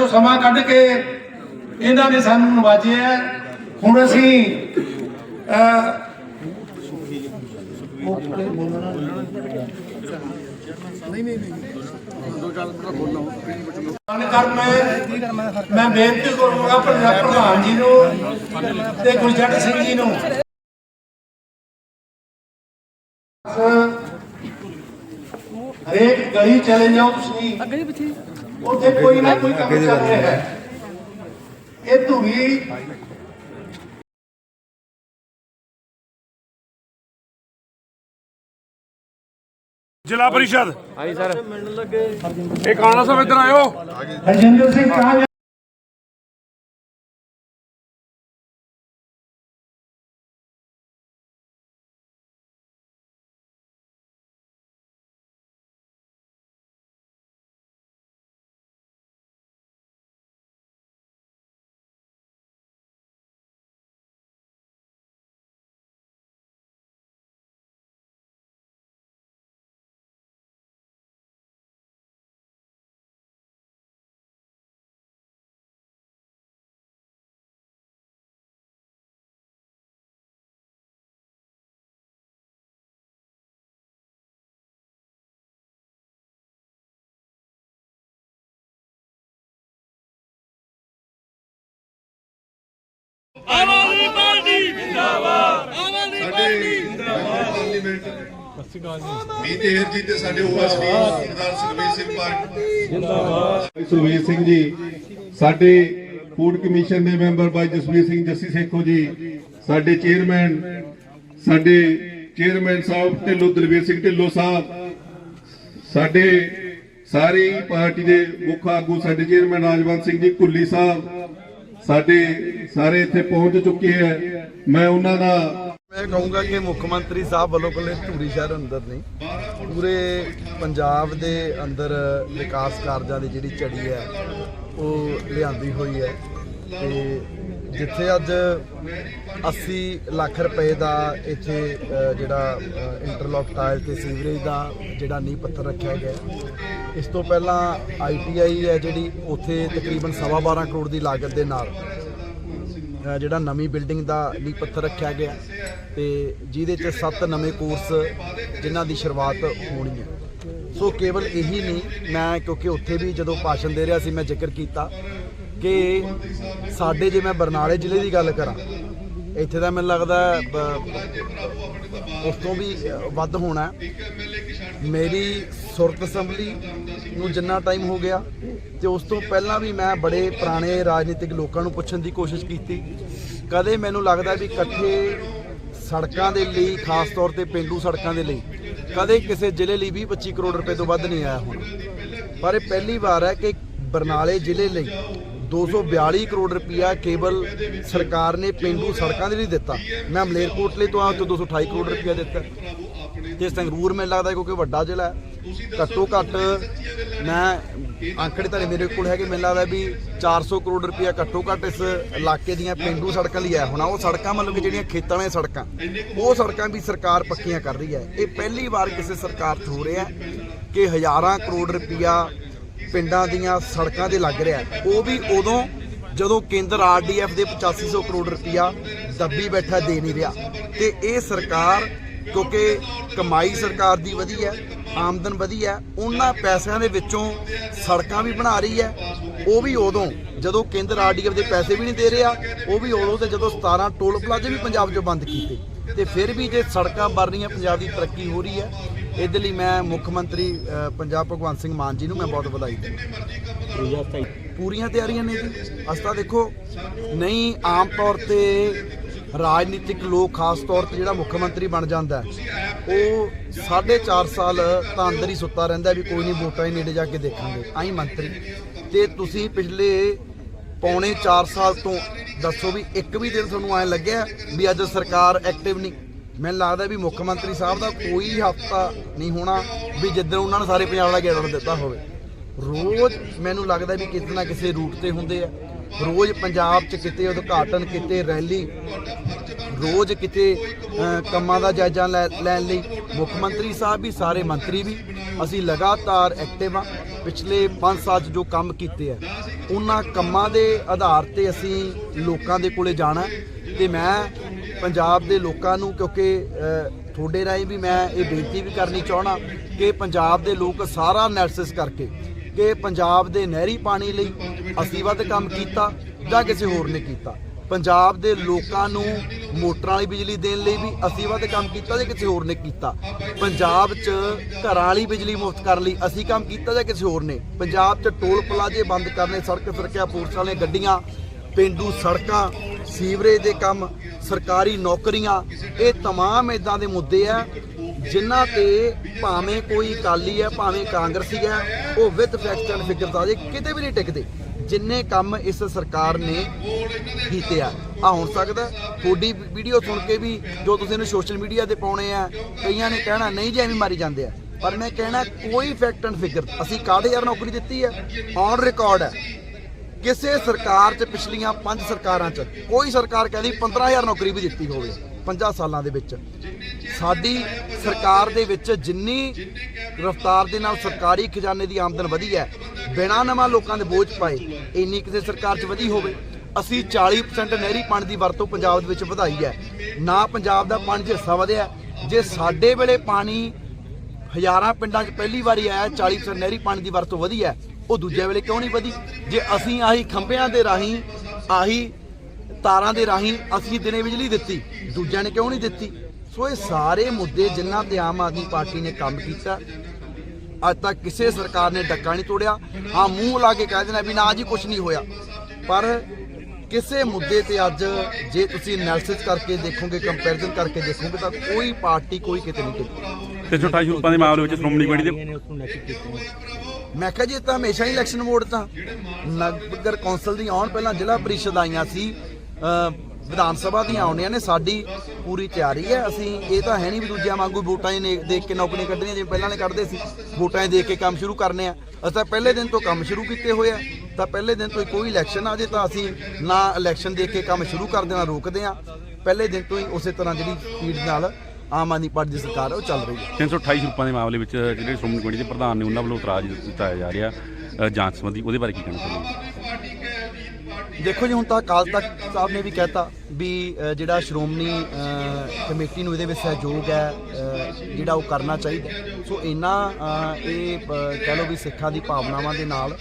ਵਿੱਚੋਂ ਸਮਾਂ ਕੱਢ ਕੇ ਇਹਨਾਂ ਨੇ ਸਾਨੂੰ ਨਵਾਜਿਆ ਹੁਣ ਅਸੀਂ ਮੈਂ ਬੇਨਤੀ ਕਰੂੰਗਾ ਪ੍ਰਧਾਨ ਜੀ ਨੂੰ ਤੇ ਗੁਰਜੰਟ ਸਿੰਘ ਜੀ ਨੂੰ। ਹਰੇਕ ਗਲੀ ਚਲੇ ਜਾਓ ਤੁਸੀਂ। ਅੱਗੇ ਪਿੱਛੇ ਉੱਥੇ ਕੋਈ ਨਾ ਕੋਈ ਕੰਮ ਚੱਲ ਰਿਹਾ ਹੈ। ਇਹ ਧੂਰੀ ਜ਼ਿਲ੍ਹਾ ਪਰਿਸ਼ਦ। ਆਈ ਸਰ। ਮਿਲਣ ਲੱਗੇ ਇਹ ਕਾਣਾ ਸਾਹਿਬ ਇੱਧਰ ਆਇਓ। ਹਰਜਿੰਦਰ ਸਿੰਘ ਕਹਾਂ ਮੀਤੇਰ ਜੀ। ਤੇ ਸਾਡੇ ਓਐਸਡੀ ਸਰਦਾਰ ਸੁਖਬੀਰ ਸਿੰਘ ਪਾਰਕ ਜਿੰਦਾਬਾਦ। ਸੁਖਬੀਰ ਸਿੰਘ ਜੀ ਸਾਡੇ ਫੂਡ ਕਮਿਸ਼ਨ ਦੇ ਮੈਂਬਰ ਬਾਈ ਜਸਵੀਰ ਸਿੰਘ ਜੱਸੀ ਸੇਖੋ ਜੀ ਸਾਡੇ ਚੇਅਰਮੈਨ ਸਾਡੇ ਚੇਅਰਮੈਨ ਸਾਹਿਬ ਢਿੱਲੋਂ ਦਲਵੀਰ ਸਿੰਘ ਢਿੱਲੋਂ ਸਾਹਿਬ ਸਾਡੇ ਸਾਰੀ ਪਾਰਟੀ ਦੇ ਮੁੱਖ ਆਗੂ ਸਾਡੇ ਚੇਅਰਮੈਨ ਰਾਜਵੰਤ ਸਿੰਘ ਜੀ ਕੁੱਲੀ ਸਾਹਿਬ ਸਾਡੇ ਸਾਰੇ ਇੱਥੇ ਪਹੁੰਚ ਚੁੱਕੇ ਹੈ। ਮੈਂ ਉਹਨਾਂ ਦਾ ਮੈਂ ਕਹੂੰਗਾ ਕਿ ਮੁੱਖ ਮੰਤਰੀ ਸਾਹਿਬ ਵੱਲੋਂ ਕੱਲੇ ਧੂਰੀ ਸ਼ਹਿਰ ਅੰਦਰ ਨਹੀਂ, ਪੂਰੇ ਪੰਜਾਬ ਦੇ ਅੰਦਰ ਵਿਕਾਸ ਕਾਰਜਾਂ ਦੀ ਜਿਹੜੀ ਝੜੀ ਹੈ, ਉਹ ਲਿਆਂਦੀ ਹੋਈ ਹੈ ਤੇ ਜਿੱਥੇ ਅੱਜ 80 ਲੱਖ ਰੁਪਏ ਦਾ ਇੱਥੇ ਜਿਹੜਾ ਇੰਟਰਲੌਕ ਟਾਇਲ ਤੇ ਸੀਵਰੇਜ ਦਾ ਜਿਹੜਾ ਨੀਂਹ ਪੱਥਰ ਰੱਖਿਆ ਗਿਆ ਇਸ ਤੋਂ ਪਹਿਲਾਂ ਆਈਟੀਆਈ ਹੈ ਜਿਹੜੀ, ਉੱਥੇ ਤਕਰੀਬਨ 12.5 ਕਰੋੜ ਦੀ ਲਾਗਤ ਦੇ ਨਾਲ ਜਿਹੜਾ ਨਵੀਂ ਬਿਲਡਿੰਗ ਦਾ ਨੀਂਹ ਪੱਥਰ ਰੱਖਿਆ ਗਿਆ ਤੇ ਜਿਹਦੇ ਚ ਸੱਤ ਨਵੇਂ ਕੋਰਸ ਜਿਨ੍ਹਾਂ ਦੀ ਸ਼ੁਰੂਆਤ ਹੋਣੀ ਹੈ। ਸੋ ਕੇਵਲ ਇਹੀ ਨਹੀਂ, ਮੈਂ ਕਿਉਂਕਿ ਉੱਥੇ ਵੀ ਜਦੋਂ ਭਾਸ਼ਣ ਦੇ ਰਿਹਾ ਸੀ, ਮੈਂ ਜ਼ਿਕਰ ਕੀਤਾ। ਕਿ ਸਾਡੇ ਜੇ ਮੈਂ ਬਰਨਾਲੇ ਜ਼ਿਲ੍ਹੇ ਦੀ ਗੱਲ ਕਰਾਂ, ਇੱਥੇ ਤਾਂ ਮੈਨੂੰ ਲੱਗਦਾ ਉਸ ਤੋਂ ਵੀ ਵੱਧ ਹੋਣਾ ਮੇਰੀ ਸੁਰਤ ਅਸੈਂਬਲੀ ਨੂੰ ਜਿੰਨਾ ਟਾਈਮ ਹੋ ਗਿਆ ਤੇ ਉਸ ਤੋਂ ਪਹਿਲਾਂ ਵੀ ਮੈਂ ਬੜੇ ਪੁਰਾਣੇ ਰਾਜਨੀਤਿਕ ਲੋਕਾਂ ਨੂੰ ਪੁੱਛਣ ਦੀ ਕੋਸ਼ਿਸ਼ ਕੀਤੀ। ਕਦੇ ਮੈਨੂੰ ਲੱਗਦਾ ਵੀ ਇਕੱਠੇ ਸੜਕਾਂ ਦੇ ਲਈ, ਖਾਸ ਤੌਰ ਤੇ ਪਿੰਡੂ ਸੜਕਾਂ ਦੇ ਲਈ, ਕਦੇ ਕਿਸੇ ਜ਼ਿਲ੍ਹੇ ਲਈ 20 25 ਕਰੋੜ ਰੁਪਏ ਤੋਂ ਵੱਧ ਨਹੀਂ ਆਇਆ ਹੋਣਾ। ਪਰ ਇਹ ਪਹਿਲੀ ਵਾਰ ਹੈ ਕਿ ਬਰਨਾਲੇ ਜ਼ਿਲ੍ਹੇ ਲਈ 242 ਕਰੋੜ ਰੁਪਇਆ ਕੇਵਲ ਸਰਕਾਰ ਨੇ ਪਿੰਡੂ ਸੜਕਾਂ ਦੇ ਲਈ ਦਿੱਤਾ। ਮੈਂ ਮਲੇਰਕੋਟਲੇ ਤੋਂ ਆ ਤੋਂ 228 ਕਰੋੜ ਰੁਪਇਆ ਦਿੱਤਾ। ਤੇ ਸੰਗਰੂਰ ਮੈਨੂੰ ਲੱਗਦਾ ਕਿਉਂਕਿ ਵੱਡਾ ਜ਼ਿਲ੍ਹਾ ਘੱਟੋ ਘੱਟ ਮੈਂ ਅੰਕੜੇ ਤਾਂ ਮੇਰੇ ਕੋਲ ਹੈਗੇ, ਮੈਨੂੰ ਲੱਗਦਾ ਵੀ 400 ਕਰੋੜ ਰੁਪਇਆ ਘੱਟੋ ਘੱਟ ਇਸ ਇਲਾਕੇ ਦੀਆਂ ਪਿੰਡੂ ਸੜਕਾਂ ਲਈ ਆਇਆ ਹੋਣਾ ਉਹ ਸੜਕਾਂ ਮਤਲਬ ਕਿ ਜਿਹੜੀਆਂ ਖੇਤਾਂ ਵਾਲੀਆਂ ਸੜਕਾਂ, ਉਹ ਸੜਕਾਂ ਵੀ ਸਰਕਾਰ ਪੱਕੀਆਂ ਕਰ ਰਹੀ ਹੈ। ਇਹ ਪਹਿਲੀ ਵਾਰ ਕਿਸੇ ਸਰਕਾਰ 'ਚ ਹੋ ਰਿਹਾ ਕਿ ਹਜ਼ਾਰਾਂ ਕਰੋੜ ਰੁਪਇਆ ਪਿੰਡਾਂ ਦੀਆਂ ਸੜਕਾਂ ਦੇ ਲੱਗ ਰਿਹਾ ਉਹ ਵੀ ਉਦੋਂ ਜਦੋਂ ਕੇਂਦਰ ਆਰਡੀਐਫ ਦੇ 8500 ਕਰੋੜ ਰੁਪਇਆ ਦੱਬੀ ਬੈਠਾ ਦੇ ਨਹੀਂ ਰਿਹਾ। ਤੇ ਇਹ ਸਰਕਾਰ, ਕਿਉਂਕਿ ਕਮਾਈ ਸਰਕਾਰ ਦੀ ਵਧੀ ਹੈ, ਆਮਦਨ ਵਧੀ ਹੈ, ਉਹਨਾਂ ਪੈਸਿਆਂ ਦੇ ਵਿੱਚੋਂ ਸੜਕਾਂ ਵੀ ਬਣਾ ਰਹੀ ਹੈ। ਉਹ ਵੀ ਉਦੋਂ ਜਦੋਂ ਕੇਂਦਰ ਆਰਡੀਐਫ ਦੇ ਪੈਸੇ ਵੀ ਨਹੀਂ ਦੇ ਰਿਹਾ, ਉਹ ਵੀ ਉਦੋਂ ਤੇ ਜਦੋਂ 17 ਟੋਲ ਪਲਾਜ਼ੇ ਵੀ ਪੰਜਾਬ 'ਚੋਂ ਬੰਦ ਕੀਤੇ। ਤੇ ਫਿਰ ਵੀ ਜੇ ਸੜਕਾਂ ਬਣ ਰਹੀਆਂ, ਪੰਜਾਬ ਦੀ ਤਰੱਕੀ ਹੋ ਰਹੀ ਹੈ ਇਹਦੇ ਲਈ ਮੈਂ ਮੁੱਖ ਮੰਤਰੀ ਪੰਜਾਬ ਭਗਵੰਤ ਸਿੰਘ ਮਾਨ ਜੀ ਨੂੰ ਮੈਂ ਬਹੁਤ ਵਧਾਈ ਦਿੰਦਾ। ਪੂਰੀਆਂ ਤਿਆਰੀਆਂ ਨੇ ਜੀ। ਅਸਤਾ ਦੇਖੋ ਨਹੀਂ ਆਮ ਤੌਰ ਤੇ ਰਾਜਨੀਤਿਕ ਲੋਕ ਖਾਸ ਤੌਰ ਤੇ ਜਿਹੜਾ ਮੁੱਖ ਮੰਤਰੀ ਬਣ ਜਾਂਦਾ ਹੈ, ਉਹ 4.5 ਸਾਲ ਤਾਂ ਅੰਦਰ ਹੀ ਸੁੱਤਾ ਰਹਿੰਦਾ ਵੀ ਕੋਈ ਨਹੀਂ ਵੋਟਾਂ ਹੀ ਨੇੜੇ ਜਾ ਕੇ ਦੇਖਾਂਗੇ। ਆਈ ਮੰਤਰੀ ਤੇ ਤੁਸੀਂ ਪਿਛਲੇ ਪੌਣੇ 4 ਸਾਲ ਤੋਂ ਦੱਸੋ ਵੀ ਇੱਕ ਵੀ ਦਿਨ ਤੁਹਾਨੂੰ ਐ ਲੱਗਿਆ ਵੀ ਅੱਜ ਸਰਕਾਰ ਐਕਟਿਵ ਨਹੀਂ? ਮੈਨੂੰ ਲੱਗਦਾ ਵੀ ਮੁੱਖ ਮੰਤਰੀ ਸਾਹਿਬ ਦਾ ਕੋਈ ਹਫਤਾ ਨਹੀਂ ਹੋਣਾ ਵੀ ਜਿੱਦਣ ਉਹਨਾਂ ਨੇ ਸਾਰੇ ਪੰਜਾਬ ਦਾ ਗੇੜਾ ਦਿੱਤਾ ਹੋਵੇ। ਰੋਜ਼ ਮੈਨੂੰ ਲੱਗਦਾ ਵੀ ਕਿਤੇ ਨਾ ਕਿਸੇ ਰੂਟ ਤੇ ਹੁੰਦੇ ਆ। ਰੋਜ਼ ਪੰਜਾਬ 'ਚ ਕਿਤੇ ਉਦਘਾਟਨ, ਕਿਤੇ ਰੈਲੀ, ਰੋਜ਼ ਕਿਤੇ ਕੰਮਾਂ ਦਾ ਜਾਇਜ਼ਾ ਲੈ- ਲੈਣ ਲਈ। ਮੁੱਖ ਮੰਤਰੀ ਸਾਹਿਬ ਵੀ, ਸਾਰੇ ਮੰਤਰੀ ਵੀ, ਅਸੀਂ ਲਗਾਤਾਰ ਐਕਟਿਵ ਆ। ਪਿਛਲੇ 5 ਸਾਲ 'ਚ ਜੋ ਕੰਮ ਕੀਤੇ ਆ, ਉਹਨਾਂ ਕੰਮਾਂ ਦੇ ਆਧਾਰ ਤੇ ਅਸੀਂ ਲੋਕਾਂ ਦੇ ਕੋਲੇ ਜਾਣਾ। ਹੈ ਤੇ ਮੈਂ ਪੰਜਾਬ ਦੇ ਲੋਕਾਂ ਨੂੰ, ਕਿਉਂਕਿ ਤੁਹਾਡੇ ਰਾਹੀਂ ਵੀ ਮੈਂ ਇਹ ਬੇਨਤੀ ਵੀ ਕਰਨੀ ਚਾਹਣਾ ਕਿ ਪੰਜਾਬ ਦੇ ਲੋਕ ਸਾਰਾ ਐਨਾਲਿਸਿਸ ਕਰਕੇ ਕਿ ਪੰਜਾਬ ਦੇ ਨਹਿਰੀ ਪਾਣੀ ਲਈ ਅਸੀਂ ਵੱਧ ਕੰਮ ਕੀਤਾ ਜਾਂ ਕਿਸੇ ਹੋਰ ਨੇ ਕੀਤਾ। ਪੰਜਾਬ ਦੇ ਲੋਕਾਂ ਨੂੰ ਮੋਟਰਾਂ ਵਾਲੀ ਬਿਜਲੀ ਦੇਣ ਲਈ ਵੀ ਅਸੀਂ ਵੱਧ ਕੰਮ ਕੀਤਾ ਜਾਂ ਕਿਸੇ ਹੋਰ ਨੇ ਕੀਤਾ। ਪੰਜਾਬ 'ਚ ਘਰਾਂ ਵਾਲੀ ਬਿਜਲੀ ਮੁਫਤ ਕਰਨ ਲਈ ਅਸੀਂ ਕੰਮ ਕੀਤਾ ਜਾਂ ਕਿਸੇ ਹੋਰ ਨੇ। ਪੰਜਾਬ 'ਚ ਟੋਲ ਪਲਾਜ਼ੇ ਬੰਦ ਕਰਨੇ, ਸੜਕ ਸੁਰੱਖਿਆ ਪੁਲਿਸ ਵਾਲੀਆਂ ਗੱਡੀਆਂ, ਪਿੰਡੂ ਸੜਕਾਂ, ਸੀਵਰੇਜ ਦੇ ਕੰਮ ਸਰਕਾਰੀ ਨੌਕਰੀਆਂ ਇਹ तमाम ਇਦਾਂ ਦੇ ਮੁੱਦੇ ਆ ਜਿਨ੍ਹਾਂ ਤੇ ਭਾਵੇਂ ਕੋਈ ਅਕਾਲੀ ਹੈ ਭਾਵੇਂ ਕਾਂਗਰਸੀ ਹੈ ਉਹ ਵਿਦ ਫੈਕਟ ਐਂਡ ਫਿਗਰਸ ਆ ਜੇ ਕਿਤੇ ਵੀ ਨਹੀਂ ਟਿਕਦੇ ਜਿੰਨੇ ਕੰਮ ਇਸ ਸਰਕਾਰ ਨੇ ਕੀਤੇ ਆ ਆ ਹੋ ਸਕਦਾ ਤੁਹਾਡੀ ਵੀਡੀਓ ਸੁਣ ਕੇ ਵੀ ਜੋ ਤੁਸੀਂ ਇਹਨੂੰ ਸੋਸ਼ਲ ਮੀਡੀਆ ਤੇ ਪਾਉਣੇ ਆ ਕਈਆਂ ਨੇ ਕਹਿਣਾ ਨਹੀਂ ਜੀ ਐਵੇਂ ਮਾਰੀ ਜਾਂਦੇ ਆ ਪਰ ਮੈਂ ਕਹਿਣਾ ਕੋਈ ਫੈਕਟ ਐਂਡ ਫਿਗਰ ਅਸੀਂ 61000 ਨੌਕਰੀ ਦਿੱਤੀ ਹੈ ਔਨ ਰਿਕਾਰਡ ਹੈ ਕਿਸੇ ਸਰਕਾਰ 'ਚ ਪਿਛਲੀਆਂ ਪੰਜ ਸਰਕਾਰਾਂ 'ਚ, ਕੋਈ ਸਰਕਾਰ ਕਹਿੰਦੀ 15000 ਨੌਕਰੀ ਵੀ ਦਿੱਤੀ ਹੋਵੇ 50 ਸਾਲਾਂ ਦੇ ਵਿੱਚ। ਸਾਡੀ ਸਰਕਾਰ ਦੇ ਵਿੱਚ ਜਿੰਨੀ ਰਫਤਾਰ ਦੇ ਨਾਲ ਸਰਕਾਰੀ ਖਜ਼ਾਨੇ ਦੀ ਆਮਦਨ ਵਧੀ ਹੈ, ਬਿਨਾਂ ਨਵਾਂ ਲੋਕਾਂ ਦੇ ਬੋਝ ਪਾਏ, ਇੰਨੀ ਕਿਸੇ ਸਰਕਾਰ 'ਚ ਵਧੀ ਹੋਵੇ। ਅਸੀਂ 40% ਨਹਿਰੀ ਪਾਣੀ ਦੀ ਵਰਤੋਂ ਪੰਜਾਬ ਦੇ ਵਿੱਚ ਵਧਾਈ ਹੈ। ਨਾ ਪੰਜਾਬ ਦਾ ਪਾਣੀ 'ਚ ਹਿੱਸਾ ਵਧਿਆ। ਜੇ ਸਾਡੇ ਵੇਲੇ ਪਾਣੀ ਹਜ਼ਾਰਾਂ ਪਿੰਡਾਂ 'ਚ ਪਹਿਲੀ ਵਾਰੀ ਆਇਆ 40% ਨਹਿਰੀ ਪਾਣੀ ਦੀ ਵਰਤੋਂ ਵਧੀ ਹੈ ਉਹ ਦੂਜੇ ਵੇਲੇ ਕਿਉਂ ਨਹੀਂ ਵਧੀ? ਜੇ ਅਸੀਂ ਆਹੀ ਖੰਭਿਆਂ ਦੇ ਰਾਹੀਂ ਆਹੀ ਤਾਰਾਂ ਦੇ ਰਾਹੀਂ ਅਸੀਂ ਦਿਨੇ ਬਿਜਲੀ ਦਿੱਤੀ ਦੂਜਿਆਂ ਨੇ ਕਿਉਂ ਨਹੀਂ ਦਿੱਤੀ? ਸੋ ਇਹ ਸਾਰੇ ਮੁੱਦੇ ਜਿਨ੍ਹਾਂ ਤੇ ਆਮ ਆਦਮੀ ਪਾਰਟੀ ਨੇ ਕੰਮ ਕੀਤਾ ਅੱਜ ਤੱਕ ਕਿਸੇ ਸਰਕਾਰ ਨੇ ਡੱਕਾ ਨਹੀਂ ਤੋੜਿਆ। ਹਾਂ ਮੂੰਹ ਲਾ ਕੇ ਕਹਿ ਦੇਣਾ ਵੀ ਨਾ ਜੀ ਕੁਝ ਨਹੀਂ ਹੋਇਆ। ਪਰ ਕਿਸੇ ਮੁੱਦੇ ਤੇ ਅੱਜ ਜੇ ਤੁਸੀਂ ਐਨਾਲਿਸਿਸ ਕਰਕੇ ਦੇਖੋਗੇ ਕੰਪੈਰੀਜ਼ਨ ਕਰਕੇ ਦੇਖੋਗੇ ਤਾਂ ਕੋਈ ਪਾਰਟੀ ਕੋਈ ਕਿਤੇ ਨਹੀਂ ਟਿਕਦੀ ਤੇ ਛੋਟਾ ਰੂਪਾਂ ਦੇ ਮਾਮਲੇ ਵਿੱਚ ਸ਼੍ਰੋਮਣੀ ਕਮੇਟੀ ਦੇ ਮੈਂ ਕਿਹਾ ਜੀ ਇਹ ਤਾਂ ਹਮੇਸ਼ਾ ਹੀ ਇਲੈਕਸ਼ਨ ਮੋਡ ਤਾਂ। ਨਗਰ ਕੌਂਸਲ ਦੀਆਂ ਆਉਣ ਪਹਿਲਾਂ ਜ਼ਿਲ੍ਹਾ ਪ੍ਰੀਸ਼ਦ ਆਈਆਂ ਸੀ ਵਿਧਾਨ ਸਭਾ ਦੀਆਂ ਆਉਣੀਆਂ ਨੇ, ਸਾਡੀ ਪੂਰੀ ਤਿਆਰੀ ਹੈ। ਅਸੀਂ ਇਹ ਤਾਂ ਹੈ ਨਹੀਂ ਵੀ ਦੂਜਿਆਂ ਵਾਂਗੂ ਵੋਟਾਂ ਹੀ ਨੇ- ਦੇਖ ਕੇ ਨੌਕਰੀਆਂ ਕੱਢਣੀਆਂ, ਜਿਵੇਂ ਪਹਿਲਾਂ ਨੇ ਕੱਢਦੇ ਸੀ, ਵੋਟਾਂ ਹੀ ਦੇਖ ਕੇ ਕੰਮ ਸ਼ੁਰੂ ਕਰਨੇ ਆ। ਅਸੀਂ ਤਾਂ ਪਹਿਲੇ ਦਿਨ ਤੋਂ ਕੰਮ ਸ਼ੁਰੂ ਕੀਤੇ ਹੋਏ ਆ, ਤਾਂ ਪਹਿਲੇ ਦਿਨ ਤੋਂ ਹੀ ਕੋਈ ਇਲੈਕਸ਼ਨ ਆ ਜੇ ਤਾਂ ਅਸੀਂ ਨਾ ਇਲੈਕਸ਼ਨ ਦੇਖ ਕੇ ਕੰਮ ਸ਼ੁਰੂ ਕਰਦੇ ਨਾ ਰੋਕਦੇ ਆ। ਪਹਿਲੇ ਦਿਨ ਤੋਂ ਹੀ ਉਸੇ ਤਰ੍ਹਾਂ ਜਿਹੜੀ ਸਪੀਡ ਨਾਲ ਆਮ ਆਦਮੀ ਪਾਰਟੀ ਦੀ ਸਰਕਾਰ ਹੈ ਉਹ ਚੱਲ ਰਹੀ ਹੈ 328 ਰੂਪਾਂ ਦੇ ਮਾਮਲੇ ਵਿੱਚ ਜਿਹੜੇ ਸ਼੍ਰੋਮਣੀ ਕਮੇਟੀ ਦੇ ਪ੍ਰਧਾਨ ਨੇ ਉਹਨਾਂ ਵੱਲੋਂ ਇਤਰਾਜ਼ ਜਤਾਇਆ ਜਾ ਰਿਹਾ ਅ, ਜਾਂਚ ਸੰਬੰਧੀ। ਉਹਦੇ ਬਾਰੇ ਕੀ ਕਹਿਣਾ ਚਾਹੁੰਦੇ ਦੇਖੋ ਜੀ ਹੁਣ ਤਾਂ ਅਕਾਲ ਤਖਤ ਸਾਹਿਬ ਨੇ ਵੀ ਕਹਿਤਾ ਵੀ ਅ, ਜਿਹੜਾ ਸ਼੍ਰੋਮਣੀ ਅ, ਕਮੇਟੀ ਨੂੰ ਇਹਦੇ ਵਿੱਚ ਸਹਿਯੋਗ ਹੈ ਅ, ਜਿਹੜਾ ਉਹ ਕਰਨਾ ਚਾਹੀਦਾ। ਸੋ ਇੰਨਾ ਅ, ਇਹ ਅ, ਕਹਿ ਲਓ ਵੀ ਸਿੱਖਾਂ ਦੀ ਭਾਵਨਾਵਾਂ ਦੇ ਨਾਲ ਅ,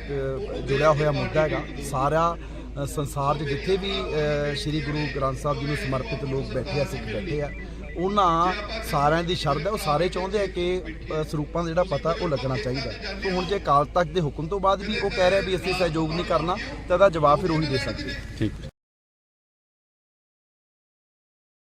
ਕ- ਜੁੜਿਆ ਹੋਇਆ ਮੁੱਦਾ ਹੈਗਾ। ਸਾਰਾ ਅ, ਸੰਸਾਰ 'ਚ ਜਿੱਥੇ ਵੀ ਅ, ਸ੍ਰੀ ਗੁਰੂ ਗ੍ਰੰਥ ਸਾਹਿਬ ਜੀ ਨੂੰ ਸਮਰਪਿਤ ਲੋਕ ਬੈਠੇ ਆ ਸਿੱਖ ਬੈਠੇ ਆ ਉਹਨਾਂ ਸਾਰਿਆਂ ਦੀ ਸ਼ਰਧਾ, ਉਹ ਸਾਰੇ ਚਾਹੁੰਦੇ ਆ ਕਿ ਸਰੂਪਾਂ ਦਾ ਜਿਹੜਾ ਪਤਾ ਉਹ ਲੱਗਣਾ ਚਾਹੀਦਾ। ਸੋ ਹੁਣ ਜੇ ਅਕਾਲ ਤਖਤ ਦੇ ਹੁਕਮ ਤੋਂ ਬਾਅਦ ਵੀ ਉਹ ਕਹਿ ਰਿਹਾ ਵੀ ਅਸੀਂ ਸਹਿਯੋਗ ਨਹੀਂ ਕਰਨਾ, ਤਾਂ ਇਹਦਾ ਜਵਾਬ ਫਿਰ ਉਹੀ ਦੇ ਸਕਦੇ। ਠੀਕ